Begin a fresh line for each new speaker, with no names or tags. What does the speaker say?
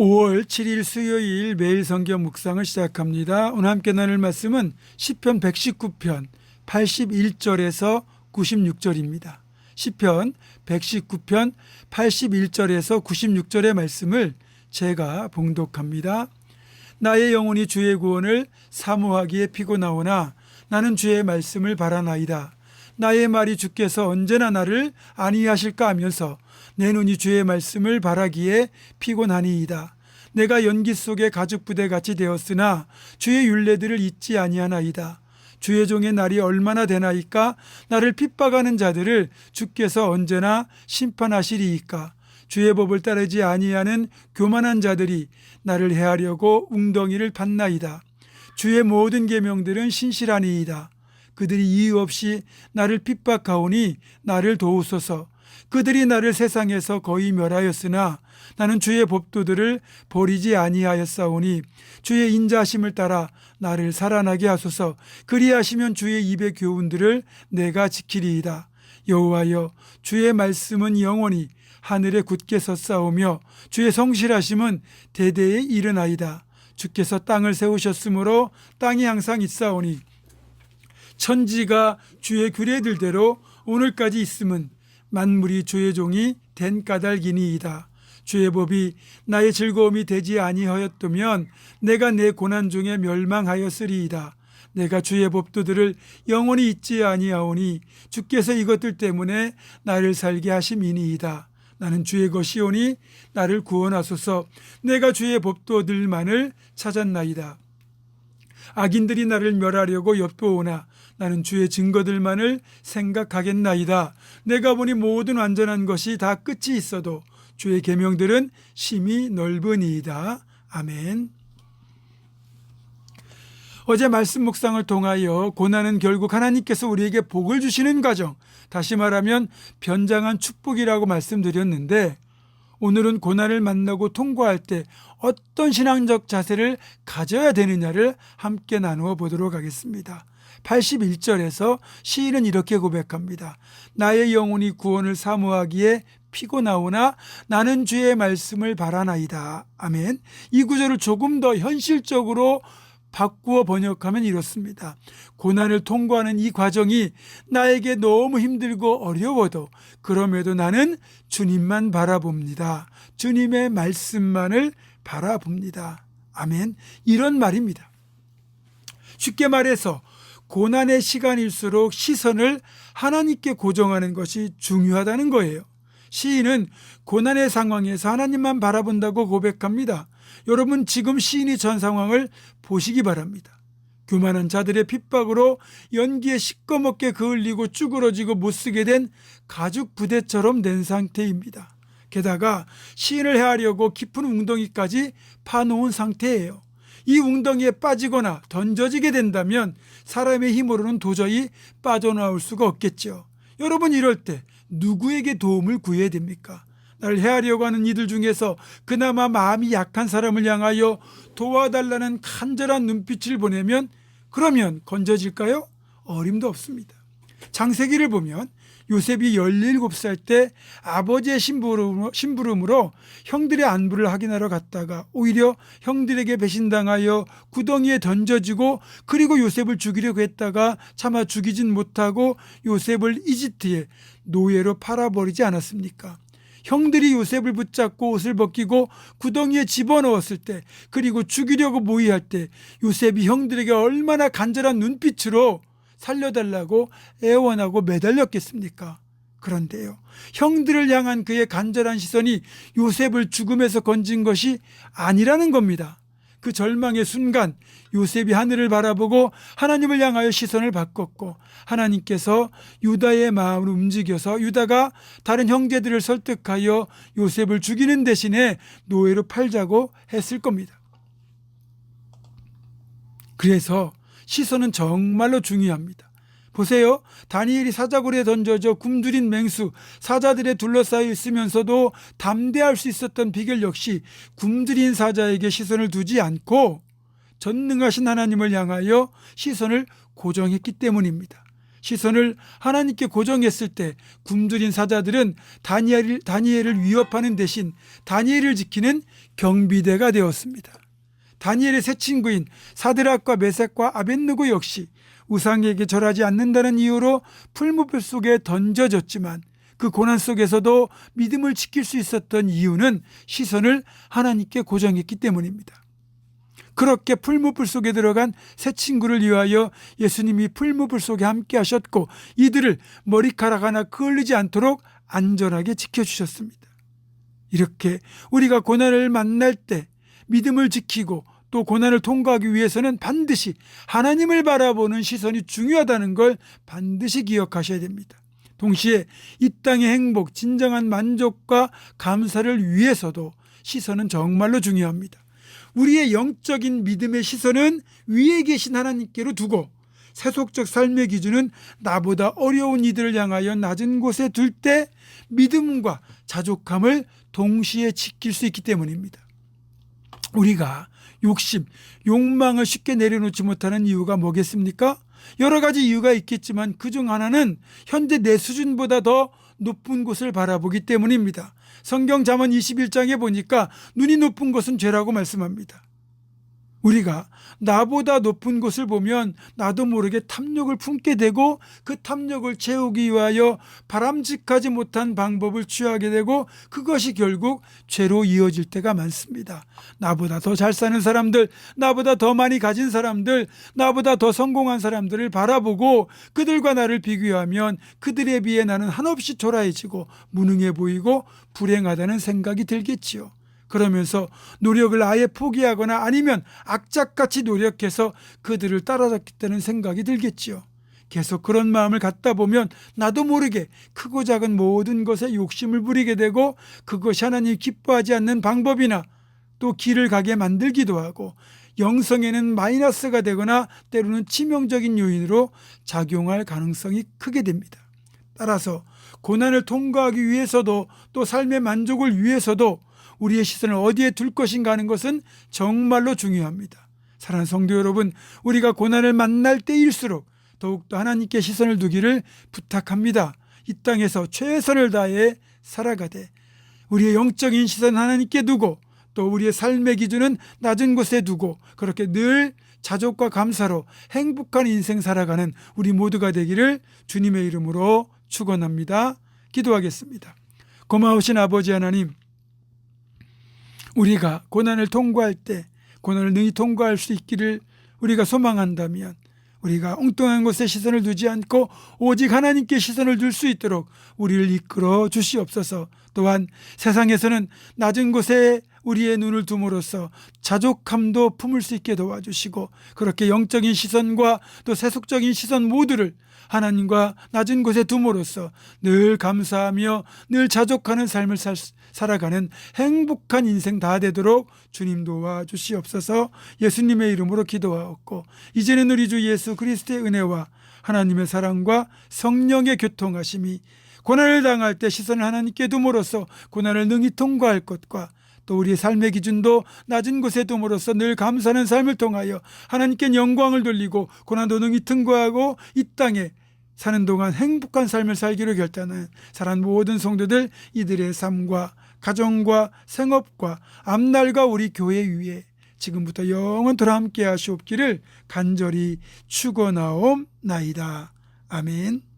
5월 7일 수요일 매일 성경 묵상을 시작합니다. 오늘 함께 나눌 말씀은 시편 119편 81절에서 96절입니다. 시편 119편 81절에서 96절의 말씀을 제가 봉독합니다. 나의 영혼이 주의 구원을 사모하기에 피곤하오나 나는 주의 말씀을 바라나이다. 나의 말이 주께서 언제나 나를 안위하실까 하면서 내 눈이 주의 말씀을 바라기에 피곤하니이다. 내가 연기 속에 가죽 부대 같이 되었으나 주의 윤례들을 잊지 아니하나이다. 주의 종의 날이 얼마나 되나이까 나를 핍박하는 자들을 주께서 언제나 심판하시리이까 주의 법을 따르지 아니하는 교만한 자들이 나를 해하려고 웅덩이를 팠나이다. 주의 모든 계명들은 신실하니이다. 그들이 이유 없이 나를 핍박하오니 나를 도우소서. 그들이 나를 세상에서 거의 멸하였으나 나는 주의 법도들을 버리지 아니하였사오니 주의 인자심을 따라 나를 살아나게 하소서. 그리하시면 주의 입의 교훈들을 내가 지키리이다. 여호와여 주의 말씀은 영원히 하늘에 굳게 섰사오며 주의 성실하심은 대대에 이르나이다. 주께서 땅을 세우셨으므로 땅이 항상 있사오니 천지가 주의 규례들대로 오늘까지 있음은 만물이 주의 종이 된 까닭이니이다. 주의 법이 나의 즐거움이 되지 아니하였다면 내가 내 고난 중에 멸망하였으리이다. 내가 주의 법도들을 영원히 잊지 아니하오니 주께서 이것들 때문에 나를 살게 하심이니이다. 나는 주의 것이오니 나를 구원하소서. 내가 주의 법도들만을 찾았나이다. 악인들이 나를 멸하려고 엿보오나 나는 주의 증거들만을 생각하겠나이다. 내가 보니 모든 완전한 것이 다 끝이 있어도 주의 계명들은 심히 넓으니이다. 아멘. 어제 말씀 묵상을 통하여 고난은 결국 하나님께서 우리에게 복을 주시는 과정, 다시 말하면 변장한 축복이라고 말씀드렸는데 오늘은 고난을 만나고 통과할 때 어떤 신앙적 자세를 가져야 되느냐를 함께 나누어 보도록 하겠습니다. 81절에서 시인은 이렇게 고백합니다. 나의 영혼이 구원을 사모하기에 피곤하오나 나는 주의 말씀을 바라나이다. 아멘. 이 구절을 조금 더 현실적으로 바꾸어 번역하면 이렇습니다. 고난을 통과하는 이 과정이 나에게 너무 힘들고 어려워도 그럼에도 나는 주님만 바라봅니다. 주님의 말씀만을 바라봅니다. 아멘. 이런 말입니다. 쉽게 말해서 고난의 시간일수록 시선을 하나님께 고정하는 것이 중요하다는 거예요. 시인은 고난의 상황에서 하나님만 바라본다고 고백합니다. 여러분 지금 시인이 전 상황을 보시기 바랍니다. 교만한 자들의 핍박으로 연기에 시꺼멓게 그을리고 쭈그러지고 못쓰게 된 가죽 부대처럼 된 상태입니다. 게다가 시인을 해하려고 깊은 웅덩이까지 파놓은 상태예요. 이 웅덩이에 빠지거나 던져지게 된다면 사람의 힘으로는 도저히 빠져나올 수가 없겠죠. 여러분 이럴 때 누구에게 도움을 구해야 됩니까? 나를 해하려고 하는 이들 중에서 그나마 마음이 약한 사람을 향하여 도와달라는 간절한 눈빛을 보내면 그러면 건져질까요? 어림도 없습니다. 장세기를 보면 요셉이 17살 때 아버지의 심부름으로, 형들의 안부를 확인하러 갔다가 오히려 형들에게 배신당하여 구덩이에 던져지고 그리고 요셉을 죽이려고 했다가 차마 죽이진 못하고 요셉을 이집트에 노예로 팔아버리지 않았습니까? 형들이 요셉을 붙잡고 옷을 벗기고 구덩이에 집어넣었을 때 그리고 죽이려고 모의할 때 요셉이 형들에게 얼마나 간절한 눈빛으로 살려달라고 애원하고 매달렸겠습니까? 그런데요. 형들을 향한 그의 간절한 시선이 요셉을 죽음에서 건진 것이 아니라는 겁니다. 그 절망의 순간 요셉이 하늘을 바라보고 하나님을 향하여 시선을 바꿨고 하나님께서 유다의 마음을 움직여서 유다가 다른 형제들을 설득하여 요셉을 죽이는 대신에 노예로 팔자고 했을 겁니다. 그래서 시선은 정말로 중요합니다. 보세요. 다니엘이 사자굴에 던져져 굶주린 맹수, 사자들에 둘러싸여 있으면서도 담대할 수 있었던 비결 역시 굶주린 사자에게 시선을 두지 않고 전능하신 하나님을 향하여 시선을 고정했기 때문입니다. 시선을 하나님께 고정했을 때 굶주린 사자들은 다니엘, 다니엘을 위협하는 대신 다니엘을 지키는 경비대가 되었습니다. 다니엘의 새 친구인 사드락과 메색과 아벤느고 역시 우상에게 절하지 않는다는 이유로 풀무불 속에 던져졌지만 그 고난 속에서도 믿음을 지킬 수 있었던 이유는 시선을 하나님께 고정했기 때문입니다. 그렇게 풀무불 속에 들어간 새 친구를 위하여 예수님이 풀무불 속에 함께 하셨고 이들을 머리카락 하나 그을리지 않도록 안전하게 지켜주셨습니다. 이렇게 우리가 고난을 만날 때 믿음을 지키고 또 고난을 통과하기 위해서는 반드시 하나님을 바라보는 시선이 중요하다는 걸 반드시 기억하셔야 됩니다. 동시에 이 땅의 행복, 진정한 만족과 감사를 위해서도 시선은 정말로 중요합니다. 우리의 영적인 믿음의 시선은 위에 계신 하나님께로 두고 세속적 삶의 기준은 나보다 어려운 이들을 향하여 낮은 곳에 둘 때 믿음과 자족함을 동시에 지킬 수 있기 때문입니다. 우리가 욕심, 욕망을 쉽게 내려놓지 못하는 이유가 뭐겠습니까? 여러 가지 이유가 있겠지만 그 중 하나는 현재 내 수준보다 더 높은 곳을 바라보기 때문입니다. 성경 잠언 21장에 보니까 눈이 높은 것은 죄라고 말씀합니다. 우리가 나보다 높은 곳을 보면 나도 모르게 탐욕을 품게 되고 그 탐욕을 채우기 위하여 바람직하지 못한 방법을 취하게 되고 그것이 결국 죄로 이어질 때가 많습니다. 나보다 더 잘 사는 사람들, 나보다 더 많이 가진 사람들, 나보다 더 성공한 사람들을 바라보고 그들과 나를 비교하면 그들에 비해 나는 한없이 초라해지고 무능해 보이고 불행하다는 생각이 들겠지요. 그러면서 노력을 아예 포기하거나 아니면 악착같이 노력해서 그들을 따라잡겠다는 생각이 들겠지요. 계속 그런 마음을 갖다 보면 나도 모르게 크고 작은 모든 것에 욕심을 부리게 되고 그것이 하나님 기뻐하지 않는 방법이나 또 길을 가게 만들기도 하고 영성에는 마이너스가 되거나 때로는 치명적인 요인으로 작용할 가능성이 크게 됩니다. 따라서 고난을 통과하기 위해서도 또 삶의 만족을 위해서도 우리의 시선을 어디에 둘 것인가 하는 것은 정말로 중요합니다. 사랑하는 성도 여러분, 우리가 고난을 만날 때일수록 더욱더 하나님께 시선을 두기를 부탁합니다. 이 땅에서 최선을 다해 살아가되 우리의 영적인 시선 하나님께 두고 또 우리의 삶의 기준은 낮은 곳에 두고 그렇게 늘 자족과 감사로 행복한 인생 살아가는 우리 모두가 되기를 주님의 이름으로 축원합니다. 기도하겠습니다. 고마우신 아버지 하나님 우리가 고난을 통과할 때 고난을 능히 통과할 수 있기를 우리가 소망한다면 우리가 엉뚱한 곳에 시선을 두지 않고 오직 하나님께 시선을 둘 수 있도록 우리를 이끌어 주시옵소서. 또한 세상에서는 낮은 곳에 우리의 눈을 둠으로써 자족함도 품을 수 있게 도와주시고 그렇게 영적인 시선과 또 세속적인 시선 모두를 하나님과 낮은 곳에 둠으로써 늘 감사하며 늘 자족하는 삶을 살, 살아가는 행복한 인생 다 되도록 주님 도와 주시옵소서. 예수님의 이름으로 기도하옵고 이제는 우리 주 예수 그리스도의 은혜와 하나님의 사랑과 성령의 교통하심이 고난을 당할 때 시선을 하나님께 둠으로써 고난을 능히 통과할 것과 또 우리의 삶의 기준도 낮은 곳에 둠으로써 늘 감사하는 삶을 통하여 하나님께 영광을 돌리고 고난 도 능히 통과하고 이 땅에 사는 동안 행복한 삶을 살기로 결단한 사랑 모든 성도들 이들의 삶과 가정과 생업과 앞날과 우리 교회 위에 지금부터 영원토록 함께 하시옵기를 간절히 축원하옵나이다. 아멘.